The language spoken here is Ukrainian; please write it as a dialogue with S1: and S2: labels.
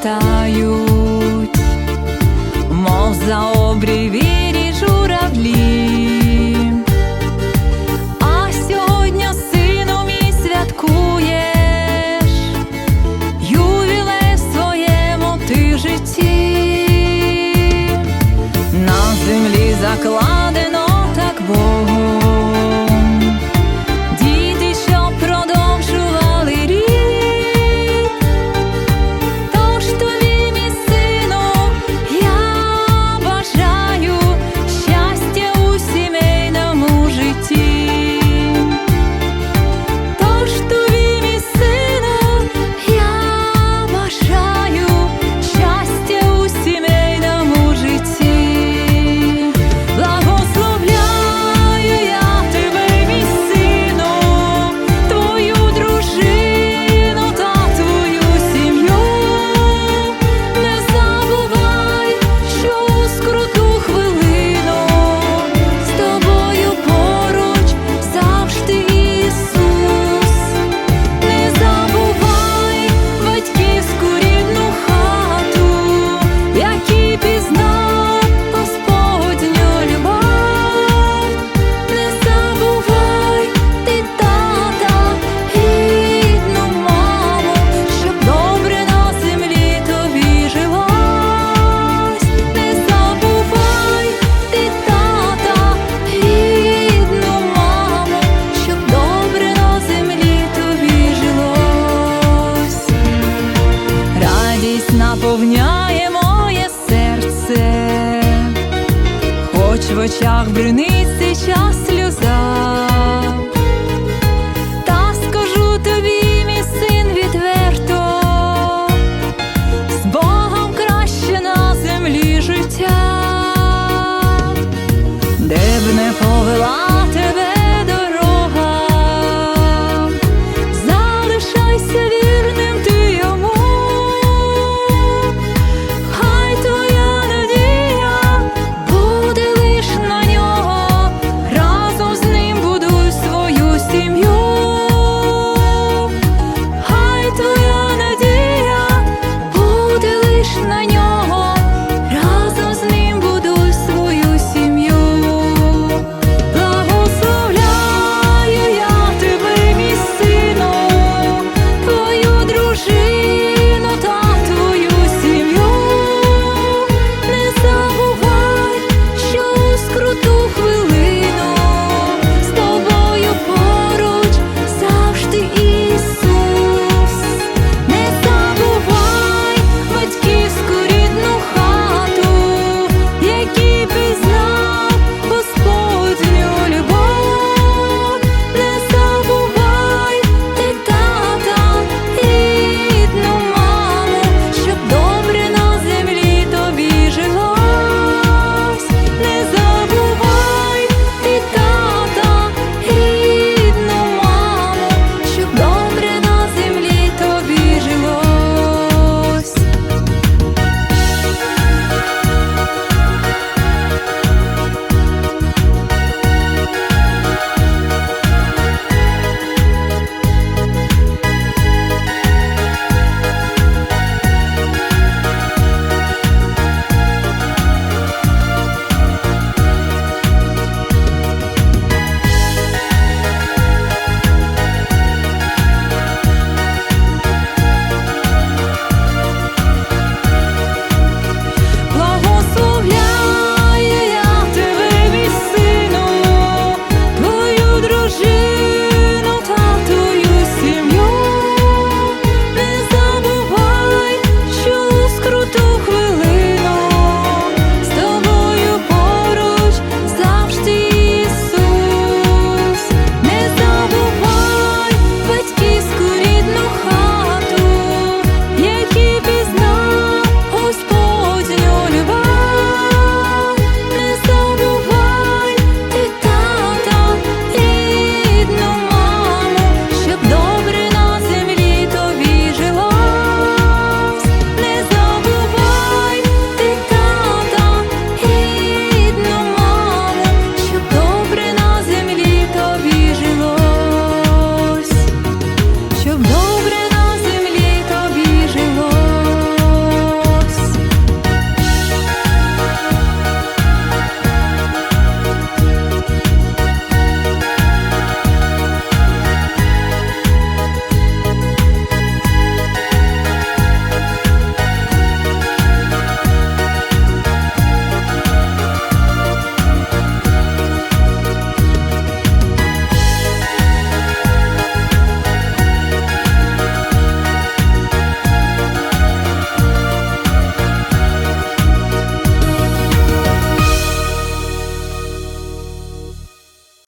S1: літають, мов за обрій вірі журавлі, а своєму ти житті, на землі заклад. хоч в очах брюнить.